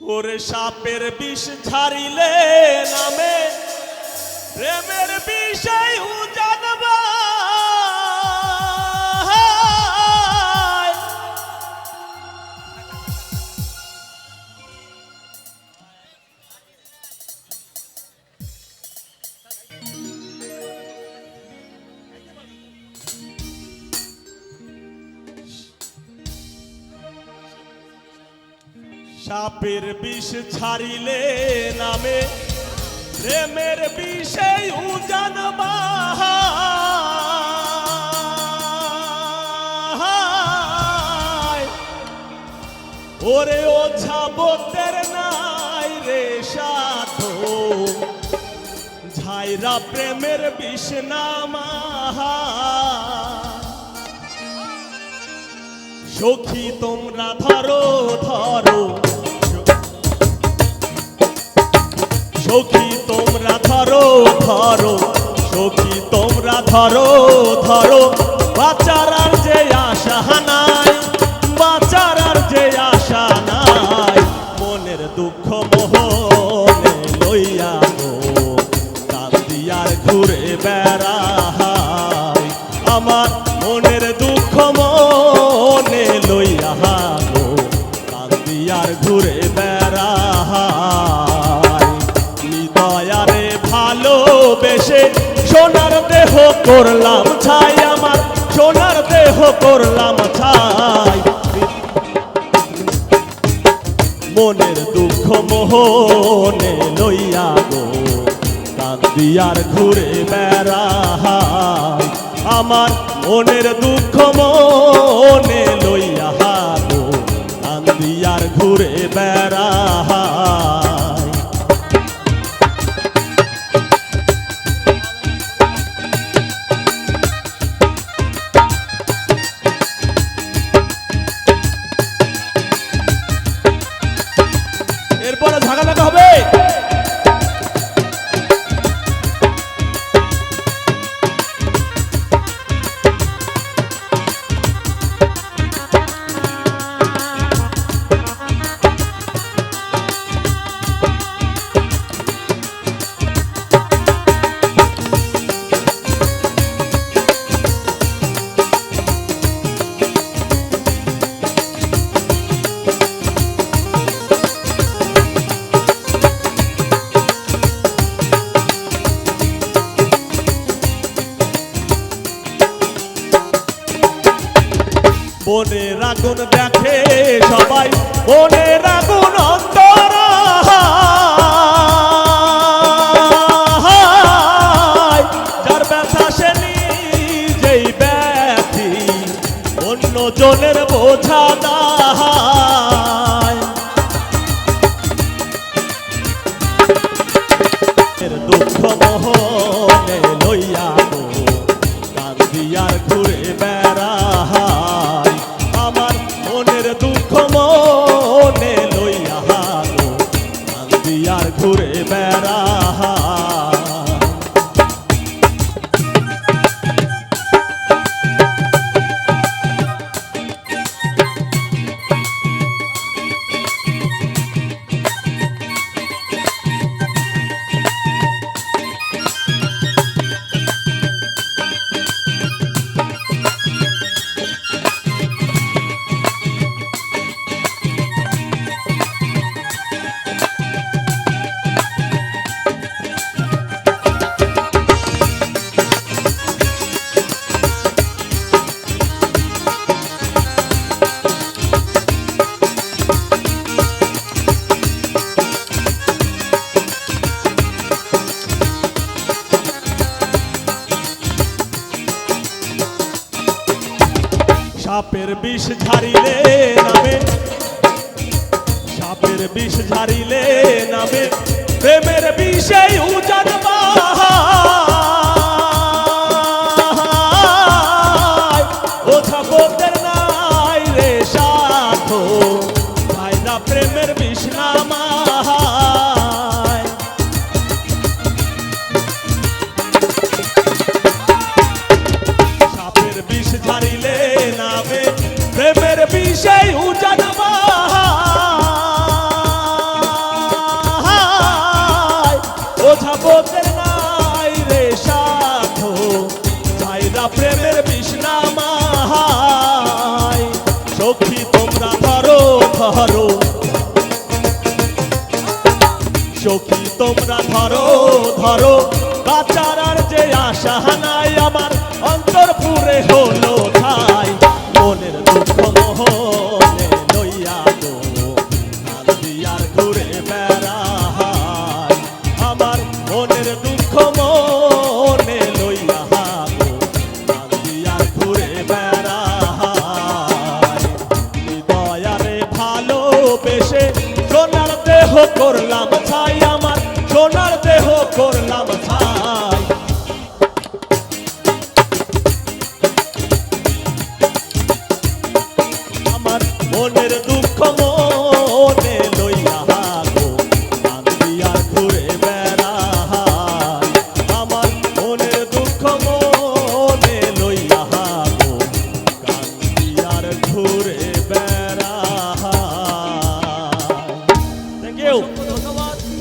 ওরে সাপের বিষ ঝাড়িলে নামে। প্রেমের বিষয় জানবা সাপের বিষ ছাড়িলে নামে। প্রেমের বিষয় জানবা ওরে ও ঝাবতের নাই রে সাধো। ঝাইরা প্রেমের বিষ নামা সখী তোমরা ধরো ধরো। সখী, তোমরা ধরো ধরো। সখী, তোমরা ধরো ধরো। বাচ্চার আর যে আশা নাই বাচ্চার আর যে আশা নাই, মনের দুঃখ মোহনে লইয়া ঘুরে বেড়াই আমার ভালোবেসে সোনার দেহ করলাম ছাই আমার, সোনার দেহ করলাম ছাই। মনের দুঃখ মোহনে লইয়া গো কান্দিয়ার ঘুরে বেড়া আমার মনের দুঃখ মনে লইয়া গো কান্দিয়ার ঘুরে বেড়াই। বনের রাগুন দেখে সবাই মনে রাগুন অন্তর। যার ব্যথা সে নিজেই ব্যথি, অন্য জনের বোঝা দায় ঘুরে বেড়াই সাপের বিষ ঝাড়িলে নামে। সাপের বিষ ঝাড়িলে নামে। প্রেমের বিষে উজান সাপের বিষ ঝাড়িলে নামে। না প্রেমের বিষ্ণামায় সখী, তোমরা ধরো ধরো। সখি, তোমরা ধরো ধরো। বাঁচার যে আশা নাই আমার, অন্তর পুরে হলো ভাই মনের দুঃখ মোহনে লইয়া গো আর ঘুরে বেড়া পেশে সোনার দেহ করলাম ছাই আমার সোনার দেহ করলাম ছাই। আমার মনের দু